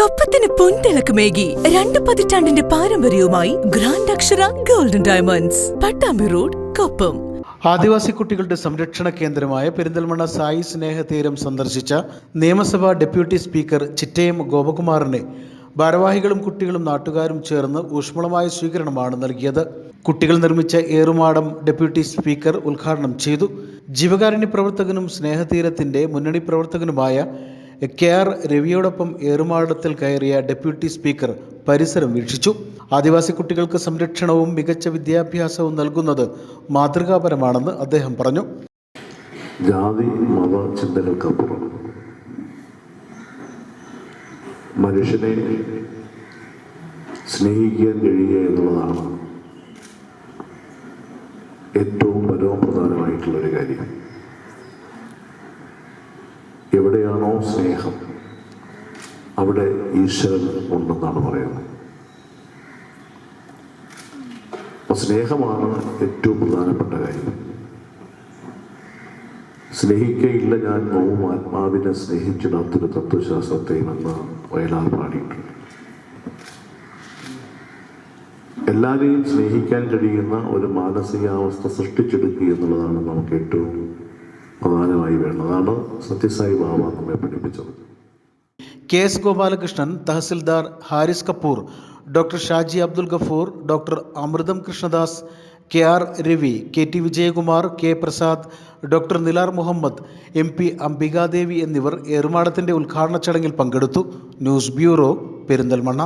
കൊപ്പത്തിന് പൊൻതിളക്കമേകി രണ്ട് പതിറ്റാണ്ടിന്റെ പാരമ്പര്യവുമായി grand Akshara golden diamonds Pattambi road Koppam. ആദിവാസി കുട്ടികളുടെ സംരക്ഷണ കേന്ദ്രമായ പെരിന്തൽമണ്ണ സായി സ്നേഹതീരം സന്ദർശിച്ച നിയമസഭാ ഡെപ്യൂട്ടി സ്പീക്കർ ചിറ്റയം ഗോപകുമാറിനെ ഭാരവാഹികളും കുട്ടികളും നാട്ടുകാരും ചേർന്ന് ഊഷ്മളമായ സ്വീകരണമാണ് നൽകിയത്. കുട്ടികൾ നിർമ്മിച്ച ഏറുമാടം ഡെപ്യൂട്ടി സ്പീക്കർ ഉദ്ഘാടനം ചെയ്തു. ജീവകാരുണ്യ പ്രവർത്തകനും സ്നേഹതീരത്തിന്റെ മുന്നണി പ്രവർത്തകനുമായ കെ ആർ രവിയോടൊപ്പം ഏറുമാടത്തിൽ കയറിയ ഡെപ്യൂട്ടി സ്പീക്കർ പരിസരം വീക്ഷിച്ചു. ആദിവാസി കുട്ടികൾക്ക് സംരക്ഷണവും മികച്ച വിദ്യാഭ്യാസവും നൽകുന്നത് മാതൃകാപരമാണെന്ന് അദ്ദേഹം പറഞ്ഞു. ജാതി മത ചിന്തകൾക്കപ്പുറം മനുഷ്യനെ സ്നേഹിക്കാൻ കഴിയുക എന്നുള്ളതാണ് ഏറ്റവും പരമപ്രധാനമായിട്ടുള്ളൊരു കാര്യം. എവിടെയാണോ സ്നേഹം. അവിടെ ഈശ്വരൻ ഉണ്ടെന്നാണ് പറയുന്നത്. അപ്പൊ സ്നേഹമാണ് ഏറ്റവും പ്രധാനപ്പെട്ട കാര്യം. സ്നേഹിക്കയില്ല ഞാൻ നോവും ആത്മാവിനെ സ്നേഹിച്ചിടാത്തൊരു തത്വശാസ്ത്രത്തെയും എന്ന് വയലാർ പാടിയിട്ടുണ്ട്. എല്ലാവരെയും സ്നേഹിക്കാൻ കഴിയുന്ന ഒരു മാനസികാവസ്ഥ സൃഷ്ടിച്ചെടുക്കുക എന്നുള്ളതാണ് നമുക്ക് ഏറ്റവും പ്രധാനമായി വേണ്ടതാണ് സത്യസായി ബാബ നമ്മെ പഠിപ്പിച്ചത്. K S Gopalakrishnan tahsildar Haris Kapoor doctor Shaji Abdul Gafoor doctor Amritham Krishnadas K R Ravi K T Vijayakumar K Prasad doctor Nilar Muhammad M P Ambikadevi എന്നിവർ ഏറുമാടത്തിന്റെ ഉദ്ഘാടന ചടങ്ങിൽ പങ്കെടുത്തു. News bureau Perinthalmanna.